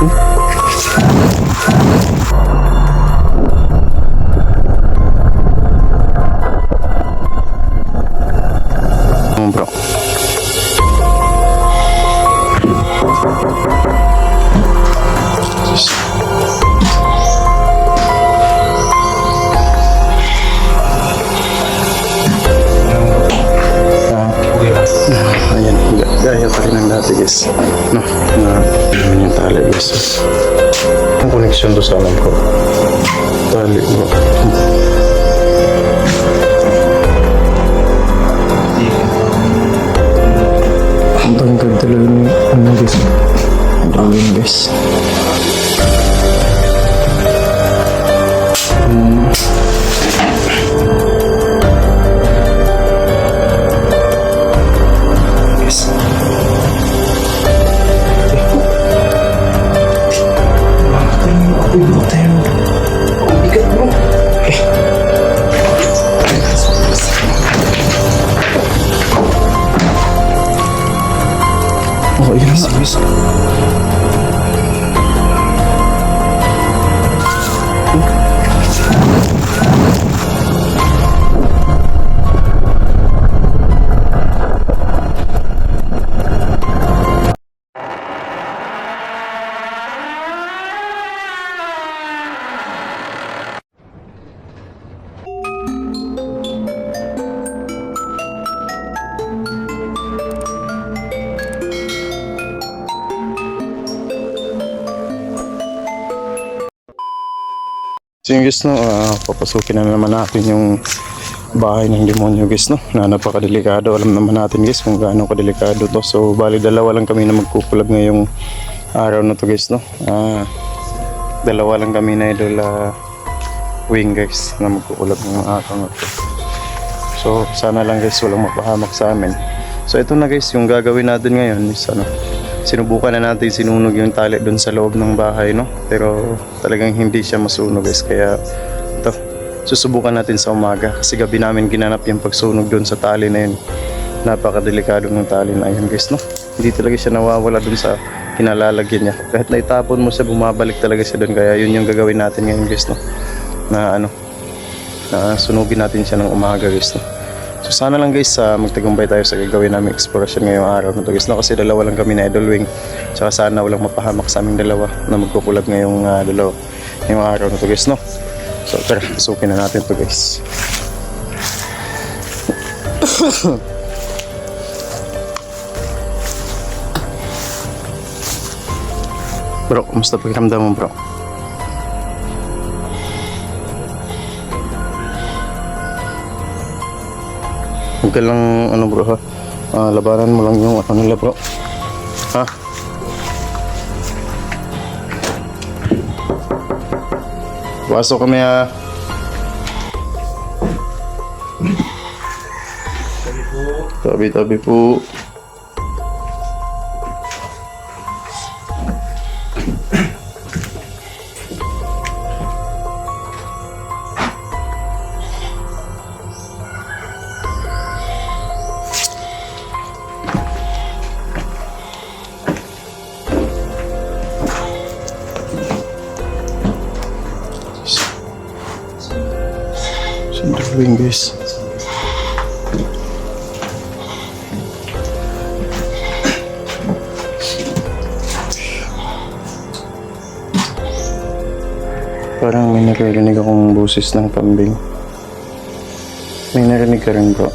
Hmm, ano guys. Ang dami guys. Hmm. So yung guys no, ah, papasukin na naman natin yung bahay ng demonyo guys no, na napakadelikado. Alam naman natin guys kung gaano kadelikado to. So bali dalawa lang kami na magkukulab ngayong araw na to guys no. Ah, dalawa lang kami na idol ah, wing guys na magkukulab ngayong araw na to. So sana lang guys walang mapahamak sa amin. So ito na guys yung gagawin natin ngayon is ano, sinubukan na natin sinunog yung tali doon sa loob ng bahay no? Pero talagang hindi siya masunog guys. Kaya ito susubukan natin sa umaga. Kasi gabi namin ginanap yung pagsunog doon sa tali na yun. Napakadelikado ng tali na yun guys no? Hindi talaga siya nawawala doon sa kinalalagyan niya. Kahit naitapon mo siya bumabalik talaga siya doon kaya yun yung gagawin natin ngayon guys no? Na ano na sunugin natin siya ng umaga guys no So sana lang guys uh, magtagumpay tayo sa gagawin namin exploration ngayong araw na guys no? kasi dalawa lang kami na idol wing Tsaka sana walang mapahamak sa aming dalawa na magkukulab ngayong uh, dalawa ngayong araw na guys no So tara pasukin na natin to guys Bro, kumusta pakiramdam mo bro? Huwag ka lang, ano bro ha, Ah, labanan mo lang yung ano nila bro. Ha? Pasok kami ha. Tabi-tabi po. Siyempre gawin guys. Parang may naririnig akong boses ng kambing. May narinig ka rin bro.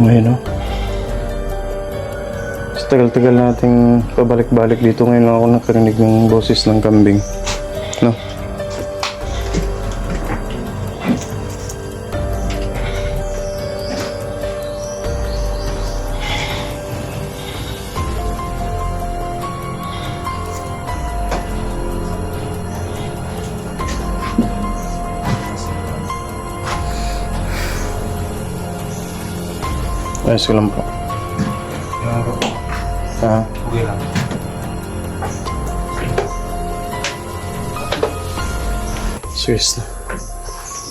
Ngayon no? Sa tagal-tagal nating pabalik-balik dito ngayon ako nakarinig ng boses ng kambing. Ayos ko lang po. Ah, Okay lang. serious na.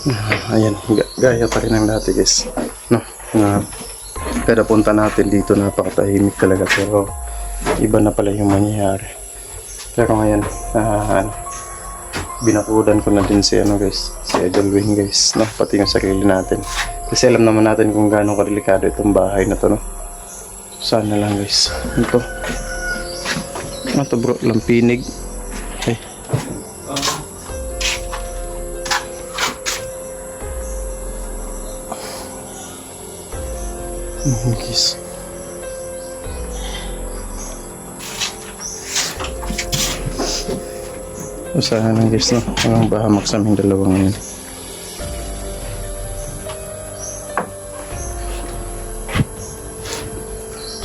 Ah, Ayan, ga- gaya pa rin ng dati guys. No, na kada punta natin dito napakatahimik talaga pero iba na pala yung mangyayari. Pero ngayon, ah, ano, binakudan ko na din si ano guys, si Idol Wing guys, no? pati yung sarili natin. Kasi alam naman natin kung gaano kadelikado itong bahay na to, no? Sana lang guys. Ito. Ano to bro? Lampinig. Ay. Mhm, guys. Usahan ng guys, no? Ang bahamak sa aming dalawa ngayon.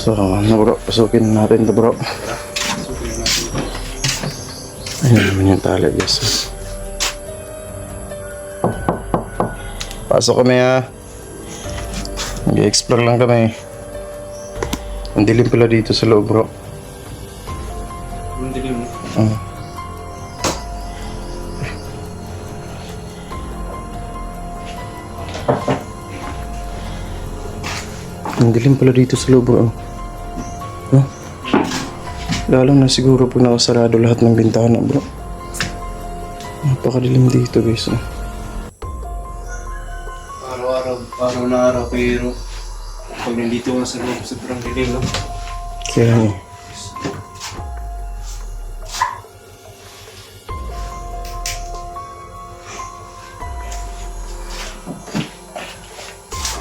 So, ano bro, pasukin natin to bro. Ayun naman yung tali guys. Pasok kami ha. Nag-explore lang kami. Ang dilim pala dito sa loob bro. Ang dilim mo. Uh. Ang dilim pala dito sa loob bro. Lalo na siguro pag nakasarado lahat ng bintana bro. Napakadilim dito guys. oh. Araw-araw, araw na araw, pero pag nandito ka sa loob, sobrang dilim, no? Kaya eh.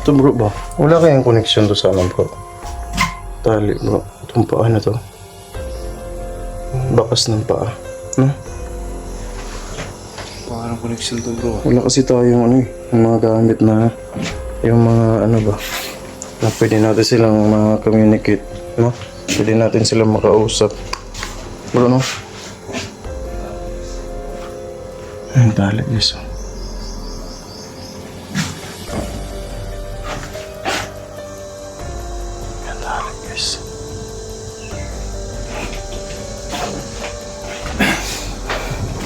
Ito bro ba? Wala kayang connection to sa amin bro. Tali bro. Itong paa na to. Bakas ng paa. No? Parang connection to, bro. Wala kasi tayong ano eh. Yung mga gamit na yung mga ano ba. Na pwede natin silang ma-communicate. No? Pwede natin silang makausap. Bro no? Ang tali guys. oh.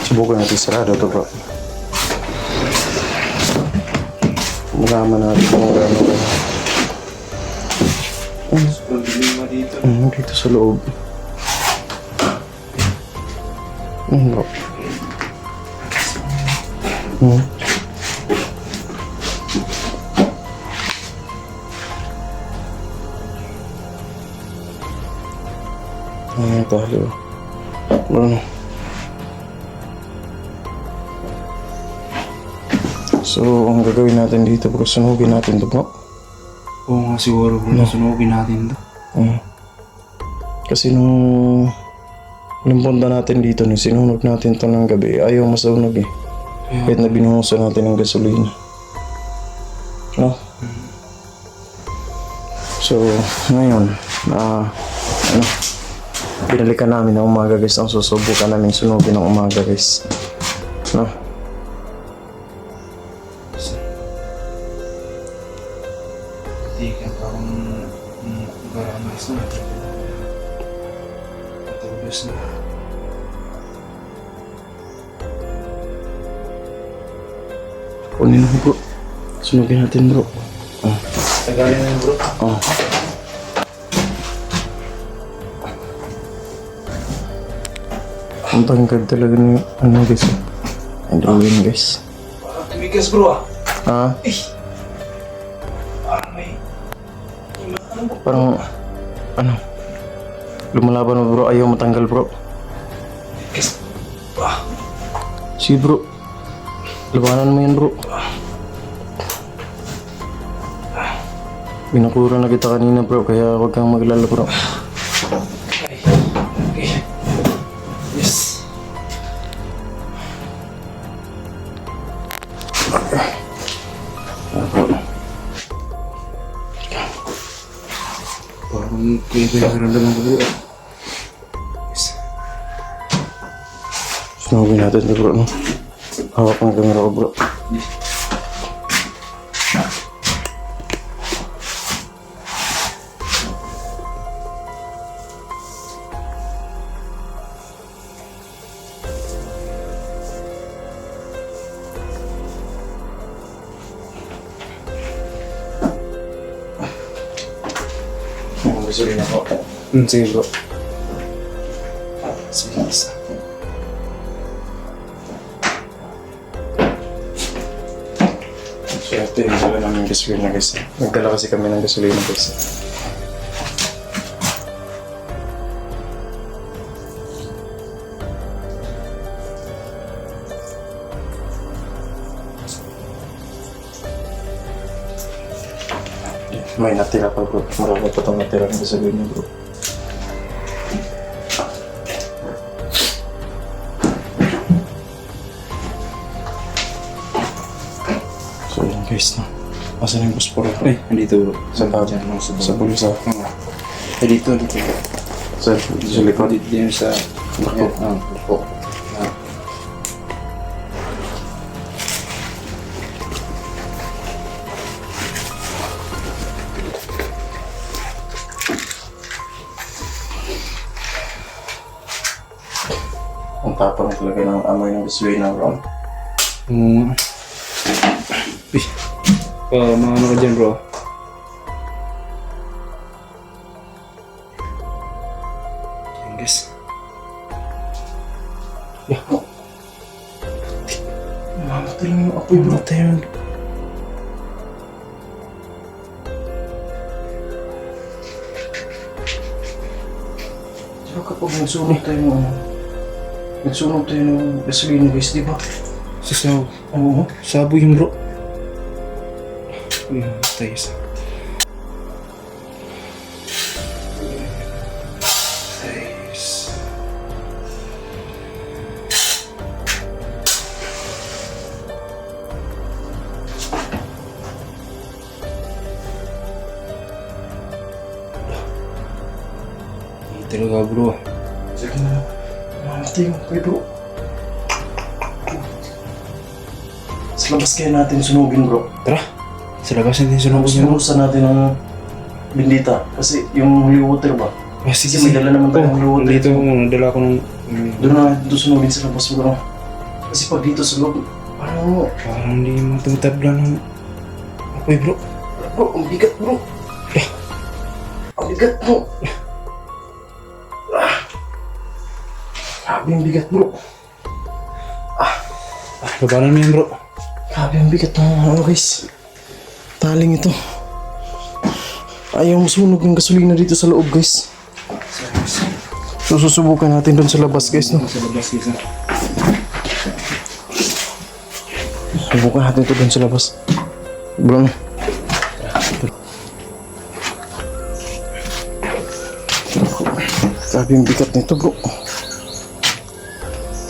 Subukan natin sarado to bro. Malaman natin kung dilim mo dito. Mm, dito sa loob. Mm, bro. Mm. Ay, talo. Ano? Dito, bro, sunugin natin to, bro. Oo nga siguro, bro. Sunugin natin to. Mm. Kasi nung nung punta natin dito, nung sinunog natin to ng gabi, ayaw masunog eh. Kahit na binuhusan natin ng gasolina. No? So, ngayon, na ano, binalikan namin ng umaga guys. Ang susubukan namin sunugin ng umaga guys. No? Sunugin natin bro. Oh. Tagalin na bro. Oh. Ang tangkad talaga ng ano guys. eh. Ang drawing guys. Tumigas, bro, ah. Ah, Parang may... parang ano. Lumalaban mo bro, ayaw matanggal bro. Tigas. Ah, Sige bro. Labanan mo yan bro. Binakura na kita kanina bro, kaya huwag kang maglala bro. okay. Okay. Yes. Parang kaya ko yung naramdaman ko, bro. Yes. Sunugin natin bro, no? Hawak ng camera ko bro. gasolina Bro. Sige, isa. Swerte, yung dala namin gasolina guys. Nagdala kasi kami ng gasolina guys. May natira pa bro. Marami pa itong natira ng gasolina bro. Asan yung posporo? Ay, andito bro. Sa tabi. Sa bulsa. Ay, dito, dito. Sa, sa likod. Dito din sa... Bako. Ah, bako. Ah. Ang tapang talaga ng amoy ng gasolina bro. Oo nga. Ah, mga ano ka dyan bro? Yan guys. Mamatay lang yung apoy bro. Yun. Diba kapag nagsunog tayo ng ano? Nagsunog tayo ng gasolina guys, di ba? Sa saw. Oo. Sabo yung bro. Matay isa. Nice. Talaga bro. Sige na. Mamatay yung apoy bro. Sa labas kaya natin sunugin bro. Tara. Sa labas natin sunugin Tapos yan. buhusan natin ng bindita. Kasi yung holy water ba? Ah, Kasi may dala naman tayong holy water. Dito, nadala ko ng... Doon na natin ito sunugin sa labas bro. Kasi pag dito sa loob, parang Parang hindi matutabla ng apoy bro. Bro, ang bigat bro. Ang bigat bro. Ah. Grabe ang bigat bro. Ah, labanan mo yan bro. Grabe ang bigat ng ano guys. Taling ito. Ayaw masunog yung gasolina dito sa loob guys. So susubukan natin doon sa labas guys no. Sa labas isa. Subukan natin ito doon sa labas. Bro no. Grabe yung bigat nito bro.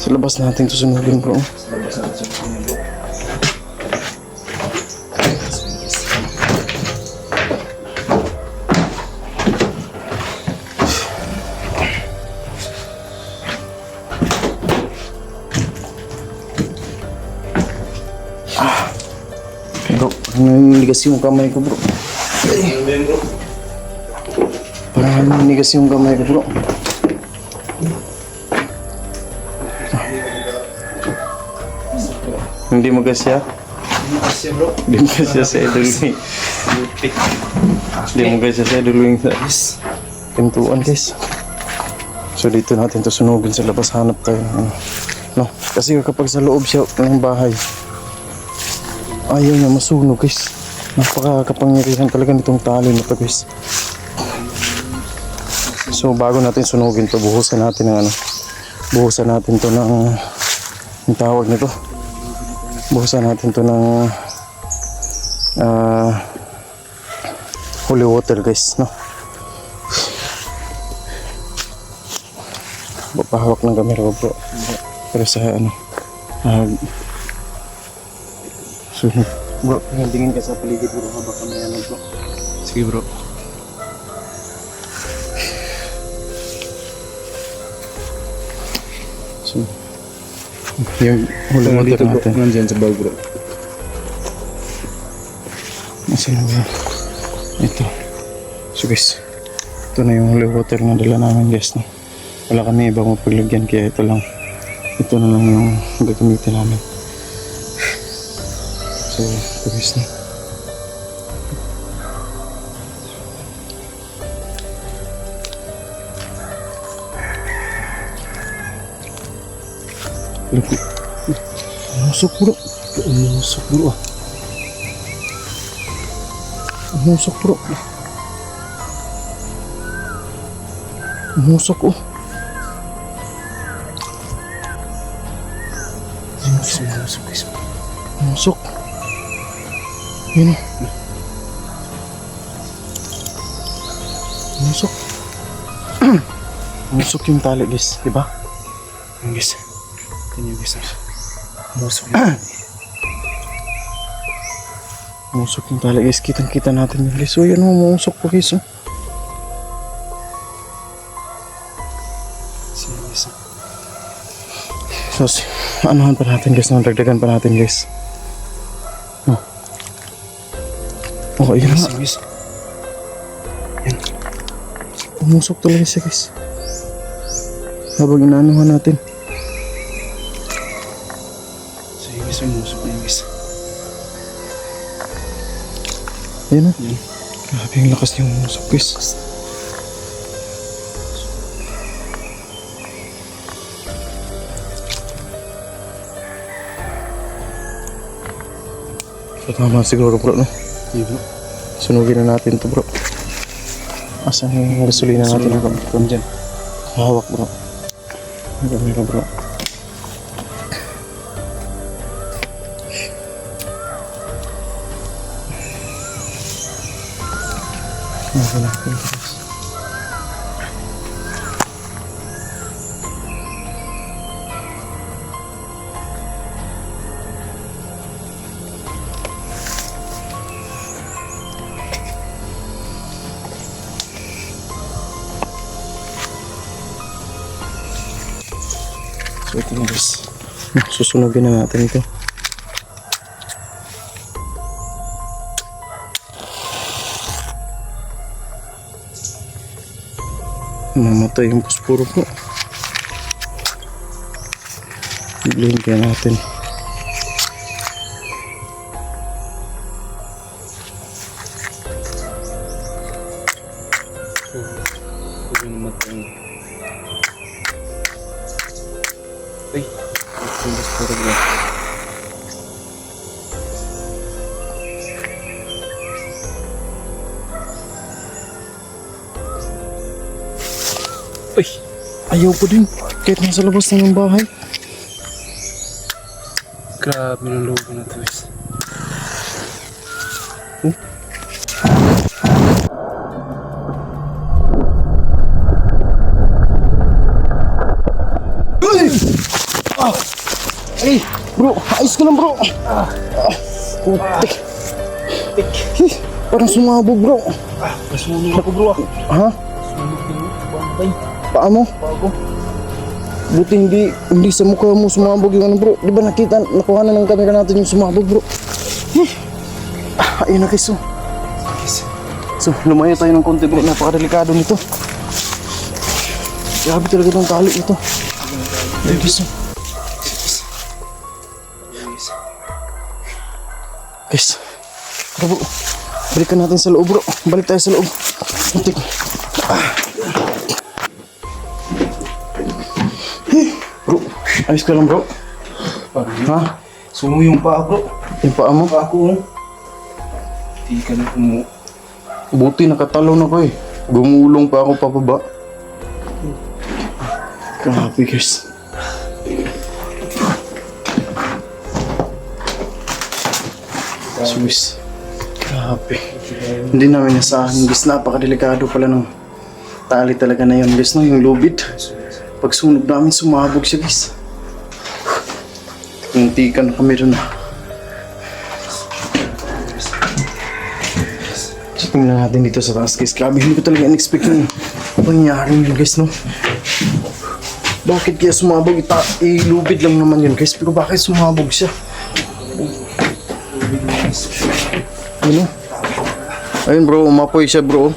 Sa labas natin ito sunugin bro. Sa labas natin sa parang naninigas yung kamay ko bro. Bro? Parang naninigas yung kamay ko bro. Hindi mo gasya? Kasi bro. Hindi mo gasya sa idolwing. Butik. Hindi mo gasya sa idolwing sa pintuan guys. So dito natin to sunugin sa labas hanap tayo ano. No, kasi kapag sa loob siya ng bahay, ayaw niya masunog guys. Napakakapangyarihan talaga nitong tali na to guys. So bago natin sunugin to, buhusan natin ng ano, buhusan natin to ng, ang tawag nito, buhusan natin to ng ah, holy water guys, no? Papahawak ng camera ko bro. Pero sa ano, ah, so, bro, tingin ka sa paligid bro habang kami ano bro. Sige bro. So, yung Kung water dito bro. natin. Nandyan sa bag bro. Nasaan na ba? Ito. So guys, ito na yung holy water na dala namin guys. No? Wala kami ibang mapaglagyan kaya ito lang. Ito na lang yung gagamitin namin. tuh kumisnya Leku. Nusuk bro. Nusuk ah. bro. Nusuk bro. Nusuk oh. Nusuk, nusuk, nusuk. nusuk. Yun. Umusok. Umusok yung tali guys, di ba? Yan guys. Yan yung guys. Umusok Umusok yung tali guys, kitang kita natin yung guys. Oh, yan umusok po guys oh. So, anuhan pa natin guys, dagdagan pa natin guys. Oh, ayun Sige nga. guys. Umusok talaga siya guys. Habang inaanuhan natin. Sige guys. Umusok na yun guys. Ayun oh. Yan. Grabe yung lakas niya umusok guys. So, tama siguro bro, no? Bro. Sunugin na natin to bro. Asan yung gasolina natin? Sunod ako. Kung dyan. Hawak bro. Meron meron bro. Meron natin guys. Susunogin na natin ito. Mamatay yung puspuro po. Biglayin kaya natin. Ay. Guys. Puro bro. Ay. Ayaw ko din. Kahit nasa labas na ng bahay. Grabe ng loob na to guys. Bro! Ayos ka lang bro! Ah! Putik! Putik! Parang sumabog bro! Nasunog ako bro ah. Ha? Nasunog yung bantay. Paa mo? Bago. Buti hindi, hindi sa mukha mo sumabog yung ano bro. Di ba nakita, nakuha na ng camera natin yung sumabog bro. Eh. Ah, ayun na guys oh. So, lumayo tayo ng konti bro. Napakadelikado nito. Grabe talaga ng tali ito. Ayun guys Guys. Bro. Balikan natin sa loob bro. Balik tayo sa loob. Muntik. Ah. Eh, Bro, ayos ka lang bro. Ha? Sumo yung paa bro. Yung paa mo? Paa ko oh. Di ka na kumu. Buti nakatalon ako eh. Gumulong pa ako pababa. Grabe guys. Swiss. Grabe. Hindi namin nasahan. Guys, napakadelikado pala ng tali talaga na yun. Guys, no? Yung lubid. Pag sunog namin, sumabog siya guys. Muntikan na kami doon. So, tingnan natin dito sa taas guys. Grabe, hindi ko talaga in-expect yung pangyayari yun guys, no? Bakit kaya sumabog? Ita ilubid lang naman yun guys. Pero bakit sumabog siya? Ano? Ayun bro, umapoy siya bro.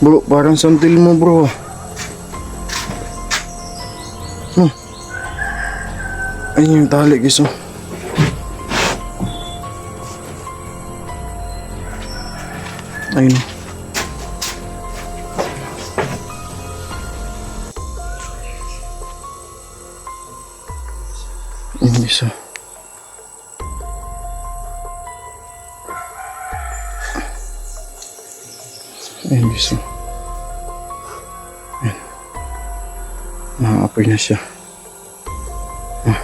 Bro, parang santil mo bro. Hmm. Ayun yung tali guys oh. Ayun. Nakaapoy na siya. Ah.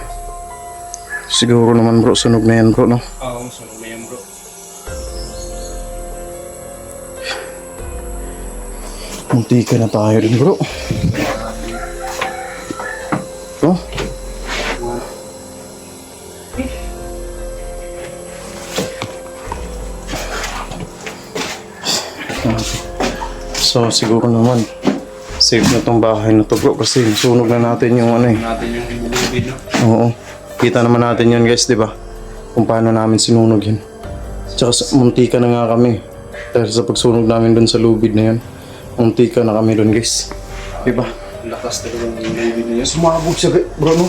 Siguro naman bro, sunog na yan bro no? Oo, sunog na yan bro. Munti ka na tayo din bro. Oh, so siguro naman safe na tong bahay na to bro kasi sunog na natin yung ano eh. Natin yung ilubid no. Oo. Kita naman natin yun guys, di ba? Kung paano namin sinunog yun. Tsaka sa- muntika na nga kami. Dahil sa pagsunog namin doon sa lubid na yun. Muntika na kami doon guys. Di ba? Lakas talaga ng ilubid na yun. Sumabog siya bro no?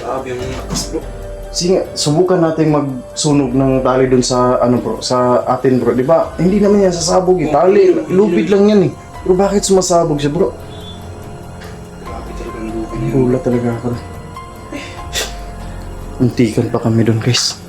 Grabe ang lakas bro. Sige, subukan natin magsunog ng tali doon sa ano bro, sa atin bro, 'di ba? Hindi naman yan sasabog eh. Tali, lubid lang yan eh. Pero bakit sumasabog siya bro? Grabe talaga ang na yun. Gulat talaga ako. Untikan pa kami doon guys.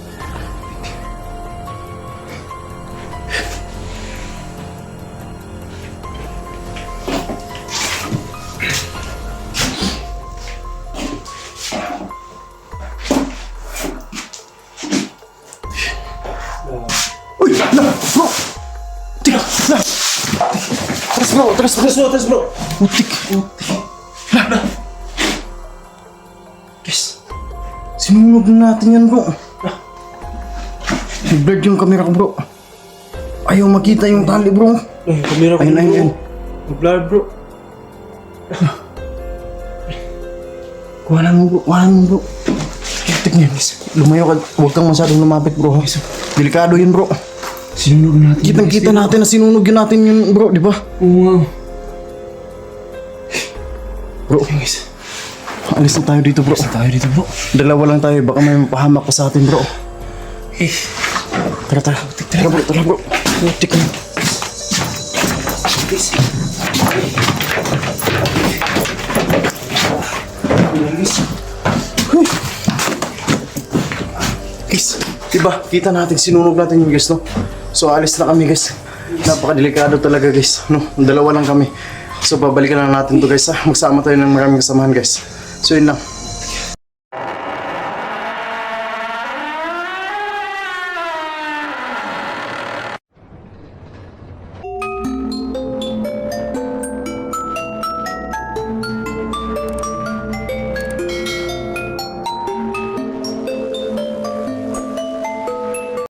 Tras bro! Tras tras bro! Tras bro! Utik! Utik! La! La! Yes! Sinunog na natin yan bro! Blurred yung camera ko bro! Ayaw makita yung tali bro! Ay, kamera ko Ayun, ayun, ayun! Blur bro. Wala mo bro! Wala mo bro! Utik niyan! Lumayo ka! Huwag kang masyadong lumapit bro! Delikado yun bro! Sinunog natin. Kitang kita natin na sinunog yun natin yun bro, di ba? Oo. Bro, alis na tayo dito bro. tayo dito bro. Dalawa lang tayo, baka may mapahamak pa sa atin bro. Eh, Tara, tara. Tara bro, tara bro. Utik na. please. Guys, diba? Kita natin, sinunog natin yung guys, no? So, alis na kami, guys. Napakadelikado talaga, guys. No? Dalawa lang kami. So, babalikan na natin to, guys, ha? Magsama tayo ng maraming kasamahan, guys. So, yun lang.